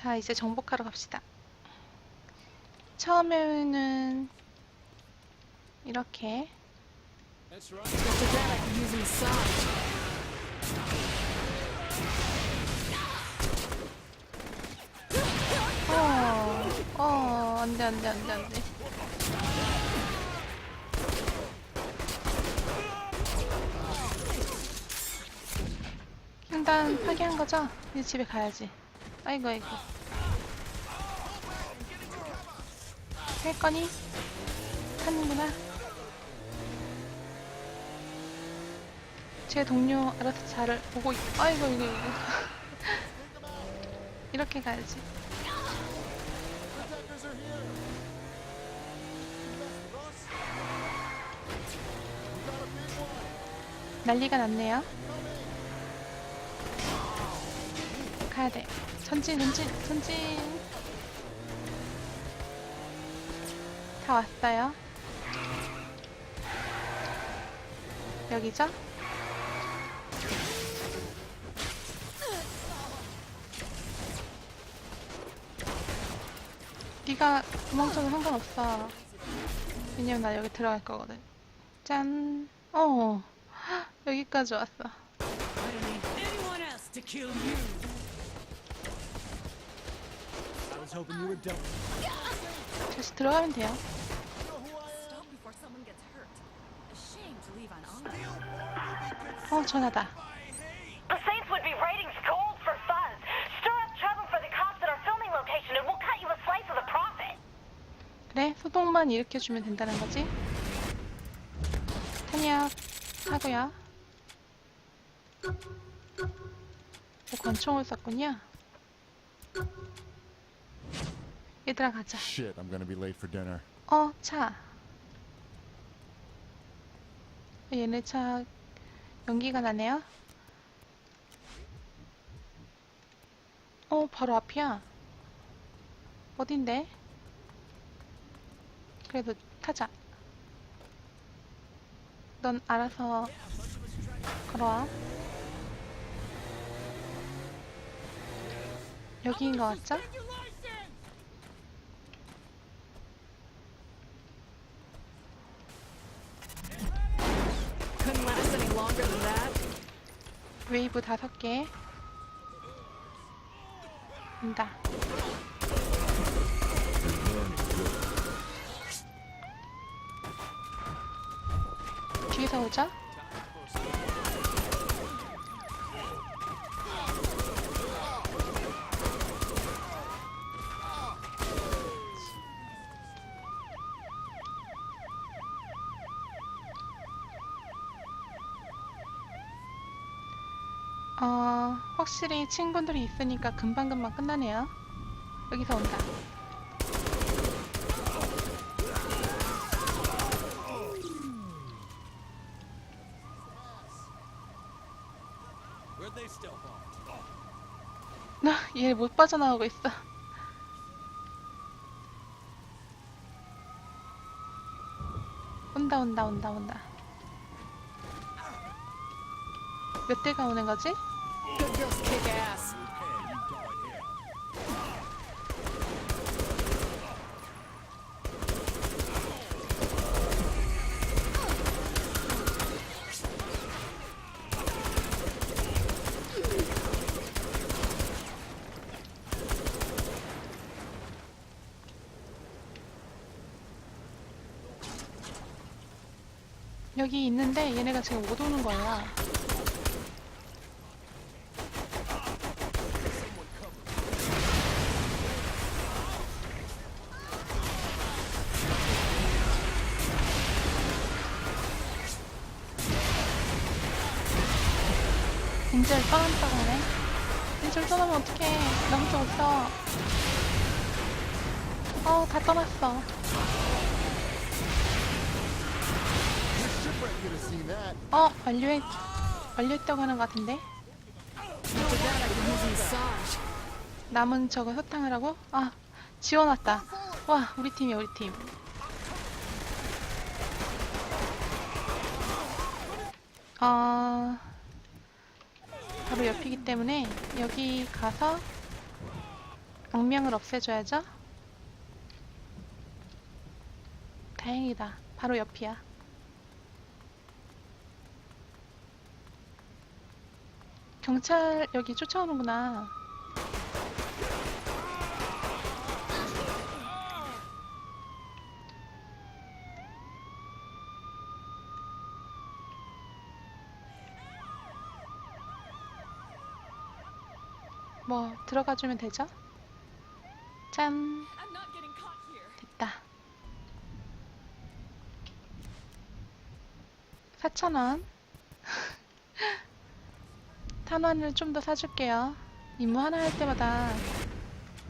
자, 이제 정복하러 갑시다. 처음에는 이렇게. 어, 어, 안 돼, 안 돼, 안 돼, 안 돼. 일단 파괴한 거죠? 이제 집에 가야지. 아이고, 아이고. 할 거니? 하는구나. 제 동료 알아서 잘 보고 있... 아이고, 이거, 이거. 이렇게 가야지. 난리가 났네요. 가야 돼. 전진, 전진, 전진. 다 왔어요. 여기죠? 네가 도망쳐도 상관없어. 왜냐면 나 여기 들어갈 거거든. 짠. 어. 여기까지 왔어. I don't need anyone else to kill you. I was hoping you were done. 다시 들어가면 돼요. Stop before someone gets hurt. A shame to leave on honor. 어, 전화다. The Saints would be ratings gold for fun. Stir up trouble for the cops at our filming location and we'll cut you a slice of the profit. 그래, 소독만 일으켜주면 된다는 거지? 탄약 하고요. 어, 권총을 쐈군요. 얘들아 가자. Shit, I'm gonna be late for dinner. 어, 차. 얘네 차 연기가 나네요. 어, 바로 앞이야. 어딘데? 그래도 타자. 넌 알아서 걸어와. 여기인 것 같죠? 웨이브 다섯 개. 된다. 뒤에서 오자. 어, 확실히 친구들이 있으니까 금방금방 끝나네요. 여기서 온다. Where'd they stealth off? 나얘 못 빠져나오고 있어. 온다 온다 온다 온다. 몇 대가 오는 거지? Good girls kick ass. 여기 있는데 얘네가 지금 못 오는 거야. 인절 떠난다고네. 인절 떠나면 어떡해. 나 혼자 없어. 어, 다 떠났어. 어, 완료했, 완료했다고 하는 것 같은데? 남은 저거 소탕을 하고? 아, 지워놨다. 와, 우리 팀이야, 우리 팀. 어, 바로 옆이기 때문에 여기 가서 악명을 없애줘야죠. 다행이다. 바로 옆이야. 경찰 여기 쫓아오는구나. 뭐 들어가 주면 되죠? 짠. 됐다. 4,000원. 탄환을 좀 더 사줄게요. 임무 하나 할 때마다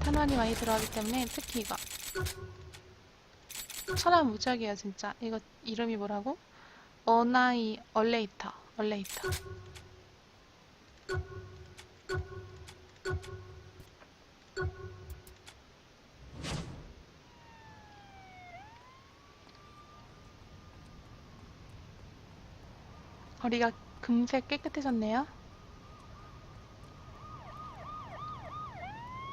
탄환이 많이 들어가기 때문에 특히 이거. 천원 무적이에요, 진짜. 이거 이름이 뭐라고? 어나이 얼레이터. 얼레이터. 거리가 금세 깨끗해졌네요.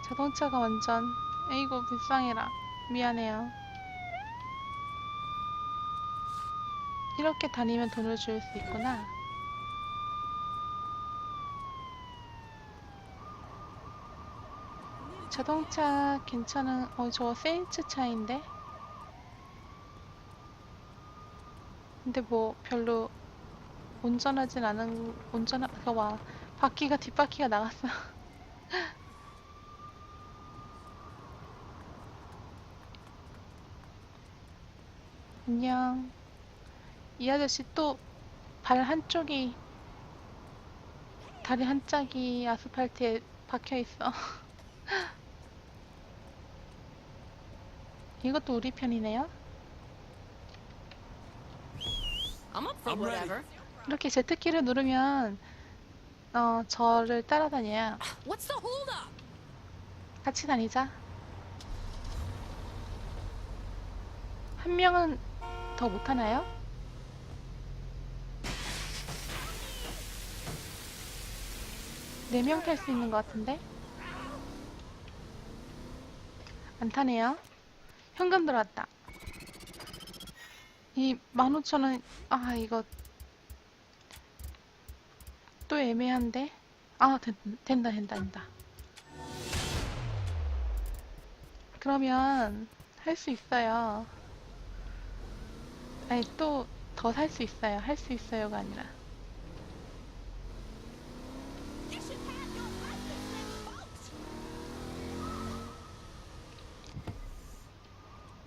자동차가 완전 에이구 불쌍해라. 미안해요. 이렇게 다니면 돈을 줄 수 있구나. 자동차 괜찮은 어 저 세인츠 차인데 근데 뭐 별로 운전하진 않은 운전하 그거 봐 바퀴가 뒷바퀴가 나갔어. 안녕. 이 아저씨 또 발 한쪽이 다리 한 짝이 아스팔트에 박혀 있어. 이것도 우리 편이네요? I'm up for I'm ready. whatever. 이렇게 Z키를 누르면 어 저를 따라다녀요 What's the holdup? 같이 다니자. 한 명은 더 못하나요? 네 명 탈 수 있는 것 같은데? 안 타네요. 현금 들어왔다. 이 15,000원, 아, 이거 또 애매한데? 아, 된, 된다, 된다, 된다. 그러면 할 수 있어요. 아니 또 더 살 수 있어요. 할 수 있어요가 아니라.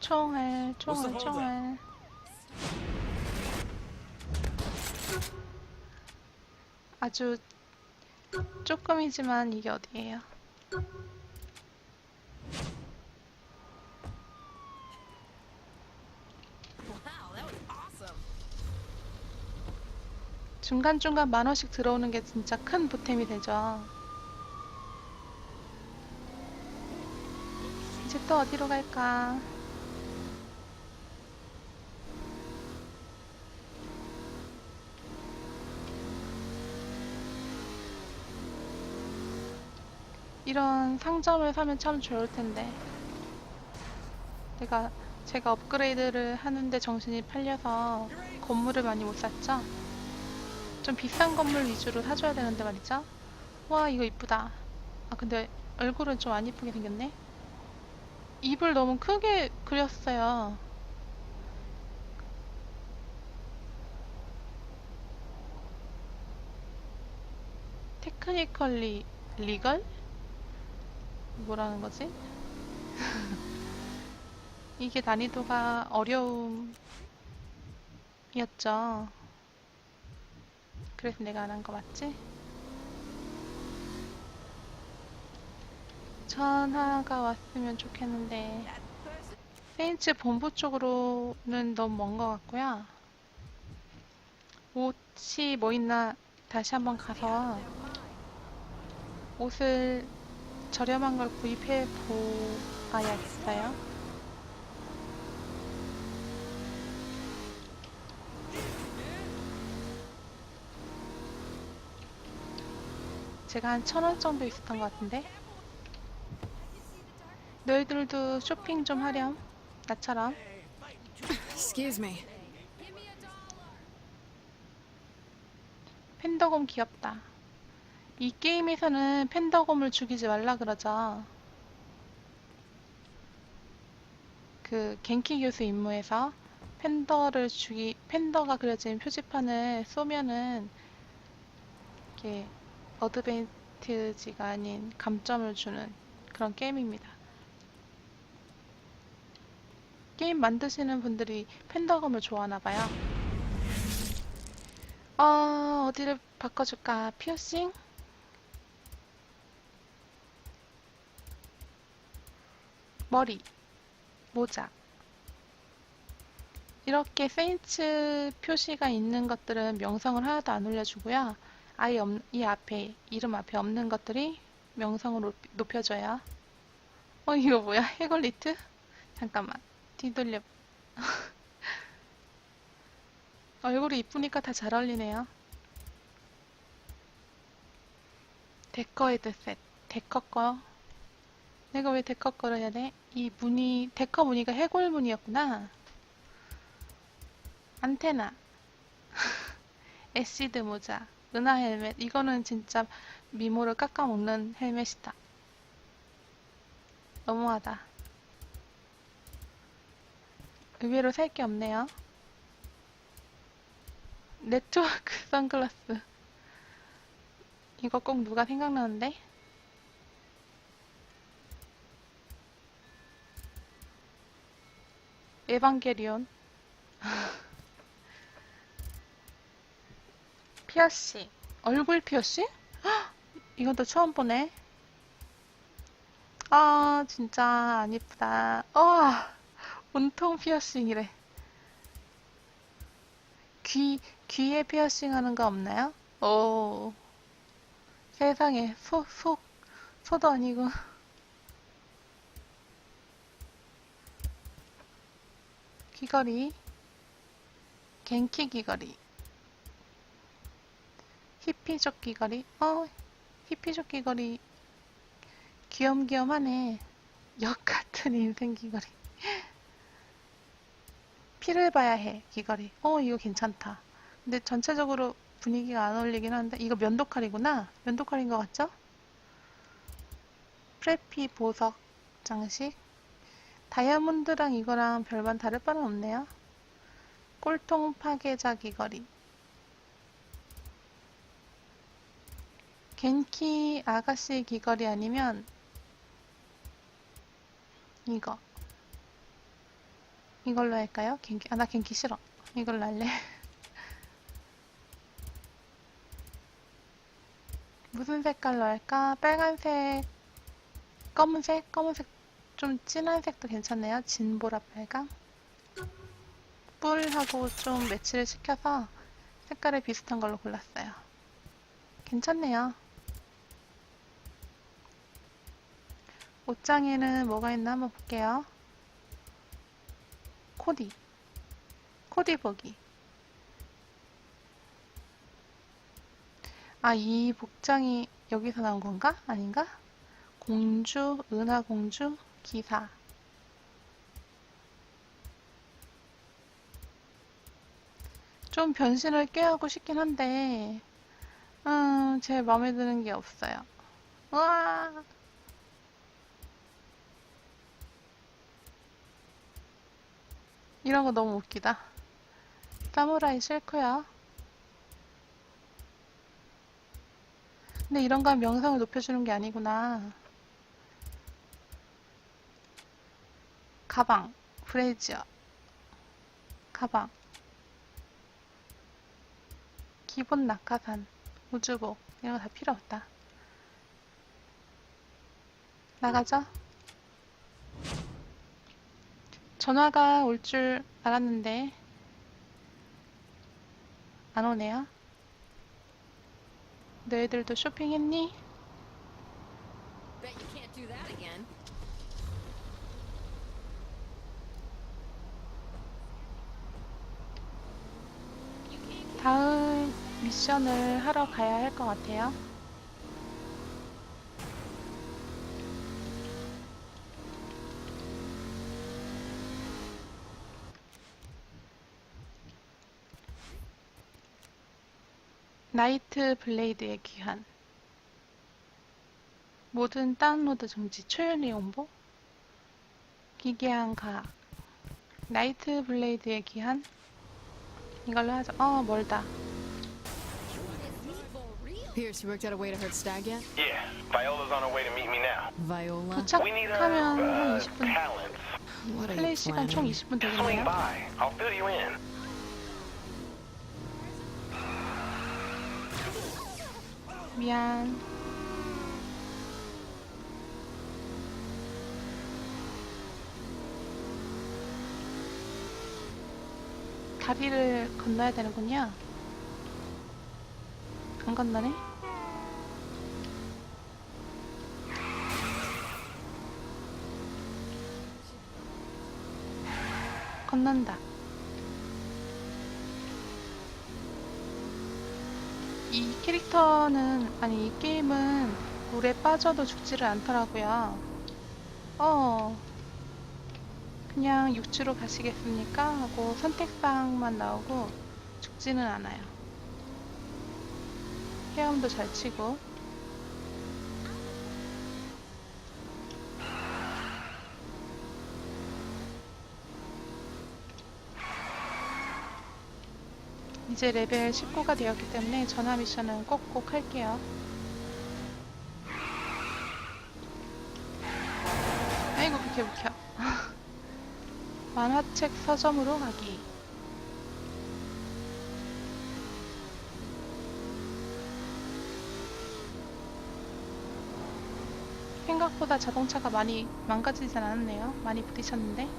총알, 총알, 총알. 아주 조금이지만 이게 어디예요? 중간중간 만 원씩 들어오는 게 진짜 큰 보탬이 되죠. 이제 또 어디로 갈까? 이런 상점을 사면 참 좋을 텐데. 내가 제가 업그레이드를 하는데 정신이 팔려서 건물을 많이 못 샀죠? 좀 비싼 건물 위주로 사줘야 되는데 말이죠. 와 이거 이쁘다. 아 근데 얼굴은 좀 안 이쁘게 생겼네. 입을 너무 크게 그렸어요. 테크니컬리 리걸? 뭐라는 거지? 이게 난이도가 어려움이었죠. 그래서 내가 안 한 거 맞지? 전화가 왔으면 좋겠는데 세인츠 본부 쪽으로는 너무 먼 것 같고요. 옷이 뭐 있나 다시 한번 가서 옷을 저렴한 걸 구입해 보아야겠어요. 제가 한 천 원 정도 있었던 것 같은데 너희들도 쇼핑 좀 하렴. 나처럼. Excuse me. 팬더곰 귀엽다. 이 게임에서는 팬더곰을 죽이지 말라 그러죠. 그 겐키 교수 임무에서 팬더를 죽이 팬더가 그려진 표지판을 쏘면은 이렇게 어드밴티지가 아닌 감점을 주는 그런 게임입니다. 게임 만드시는 분들이 팬더검을 좋아하나 봐요. 어, 어디를 바꿔줄까? 피어싱? 머리, 모자. 이렇게 세인츠 표시가 있는 것들은 명성을 하나도 안 올려주고요. 아예 없, 이 앞에, 이름 앞에 없는 것들이 명성을 높- 높여줘요. 어, 이거 뭐야? 해골리트? 잠깐만. 뒤돌려. 얼굴이 이쁘니까 다 잘 어울리네요. 데커 헤드셋. 데커 거. 내가 왜 데커 해야 돼? 이 무늬, 데커 무늬가 해골 무늬였구나. 안테나. 에시드 모자. 은하 헬멧. 이거는 진짜 미모를 깎아먹는 헬멧이다. 너무하다. 의외로 살 게 없네요. 네트워크 선글라스. 이거 꼭 누가 생각나는데? 에반게리온. 피어싱. 얼굴 피어싱? 헉! 이것도 처음 보네. 아, 진짜 안 이쁘다. 어, 온통 피어싱이래. 귀, 귀에 피어싱 하는 거 없나요? 오, 세상에, 소, 소, 소도 아니고. 귀걸이, 겐키 귀걸이, 히피족 귀걸이, 어, 히피족 귀걸이, 귀염귀염하네. 역 같은 인생 귀걸이. 피를 봐야 해, 귀걸이. 어, 이거 괜찮다. 근데 전체적으로 분위기가 안 어울리긴 한데, 이거 면도칼이구나. 면도칼인 것 같죠? 프레피 보석 장식. 다이아몬드랑 이거랑 별반 다를 바는 없네요. 꼴통 파괴자 귀걸이. 겐키 아가씨 귀걸이 아니면 이거. 이걸로 할까요? 겐키, 아, 나 겐키 싫어. 이걸로 할래. 무슨 색깔로 할까? 빨간색, 검은색? 검은색 좀 진한 색도 괜찮네요. 진보라 빨강. 뿔하고 좀 매치를 시켜서 색깔이 비슷한 걸로 골랐어요. 괜찮네요. 옷장에는 뭐가 있나 한번 볼게요. 코디. 코디 보기. 아, 이 복장이 여기서 나온 건가? 아닌가? 공주, 은하 공주, 기사. 좀 변신을 꾀하고 싶긴 한데, 음, 제 마음에 드는 게 없어요. 우와! 이런 거 너무 웃기다. 사무라이 싫고요. 근데 이런 건 명성을 높여주는 게 아니구나. 가방, 브레이지어. 가방. 기본 낙하산, 우주복. 이런 거 다 필요 없다. 나가죠? 전화가 올 줄 알았는데 안 오네요. 너희들도 쇼핑했니? 다음 미션을 하러 가야 할 것 같아요. 나이트 블레이드의 귀환. 모든 다운로드 정지 초연리 홍보? 기괴한 가학. 나이트 블레이드의 귀환? 이걸로 하자. 어, 멀다. Pierce, you worked out a way to hurt Stag yet? Yeah, Viola's on her way to meet me now. Viola? We need her 도착하면 한 uh, 20분. talents. What are 플레이 you 시간 총 planning? 20분 Swing 되겠네요. by. I'll fill you in. 미안. 다리를 건너야 되는군요. 안 건너네? 건넌다. 이 캐릭터는, 아니, 이 게임은 물에 빠져도 죽지를 않더라고요. 어, 그냥 육지로 가시겠습니까? 하고 선택사항만 나오고 죽지는 않아요. 헤엄도 잘 치고. 이제 레벨 19가 되었기 때문에 전화 미션은 꼭꼭 할게요. 아이고 그렇게 묵혀. 만화책 서점으로 가기. 생각보다 자동차가 많이 망가지진 않았네요. 많이 부딪혔는데.